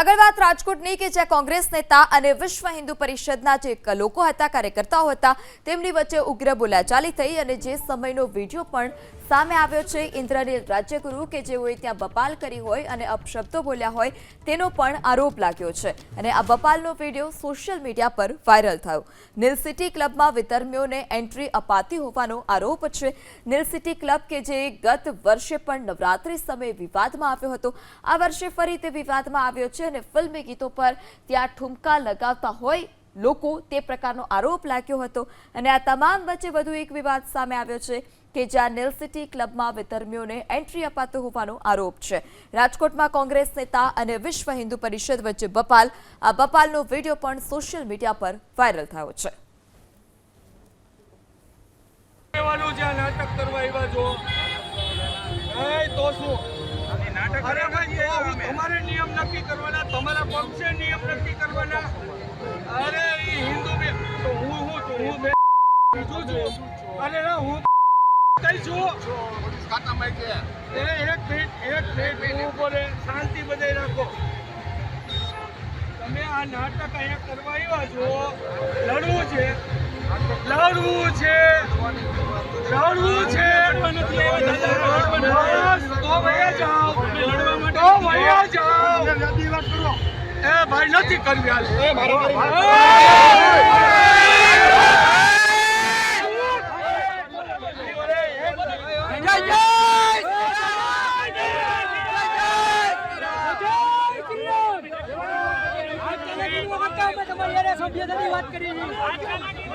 આગળ વાત રાજકોટની કે જ્યાં કોંગ્રેસ નેતા અને વિશ્વ હિન્દુ પરિષદના જે લોકો હતા, કાર્યકર્તાઓ હતા, તેમની વચ્ચે ઉગ્ર બોલાચાલી થઈ અને જે સમયનો વીડિયો પણ સામે આવ્યો છે ઇન્દ્રનીલ રાજ્યગુરુ કે જેઓએ ત્યાં બપાલ કરી હોય અને અપશબ્દો બોલ્યા હોય, તેનો પણ આરોપ લાગ્યો છે. અને આ બપાલનો વીડિયો સોશિયલ મીડિયા પર વાયરલ થયો. નીલ સિટી ક્લબમાં વિધર્મીઓને એન્ટ્રી અપાતી હોવાનો આરોપ છે. નીલ સિટી ક્લબ કે જે ગત વર્ષે પણ નવરાત્રી સમયે વિવાદમાં આવ્યો હતો, આ વર્ષે ફરી તે વિવાદમાં આવ્યો છે અને ફિલ્મી ગીતો પર ત્યાં ઠુમકા લગાવતા હોય લોકો તે પ્રકારનો આરોપ લાગ્યો હતો. અને આ તમામ વચ્ચે વધુ એક વિવાદ સામે આવ્યો છે કે જ્યાં નીલ સિટી ક્લબમાં વિધર્મીઓને એન્ટ્રી અપાતો હોવાનો આરોપ છે. રાજકોટમાં કોંગ્રેસ નેતા અને વિશ્વ હિન્દુ પરિષદ વચ્ચે બપાલ. આ બપાલનો વીડિયો પણ સોશિયલ મીડિયા પર વાયરલ થયો છે. નાટક કરવા આવ્યા જો તો શું? અરે ભાઈ તમારે નિયમ નક્કી કરવાના તમારા પક્ષે નિયમ નક્કી કરવાના. અરે ઈ હિન્દુ બે તો હું હું તો હું બે બીજું છું. અરે ના હું કઈ છું? એ એક મિનિટ એક મિનિટ હું ઊભો શાંતિ બધે રાખો. તમે આ નાટક અહીંયા કરવા આવ્યા છો? લડવું છે. લડવું છે. લડવું છે. બસ, એ ભાઈ નથી કરવી હાલ વાત કરી આજ ચલેગી નો કરતા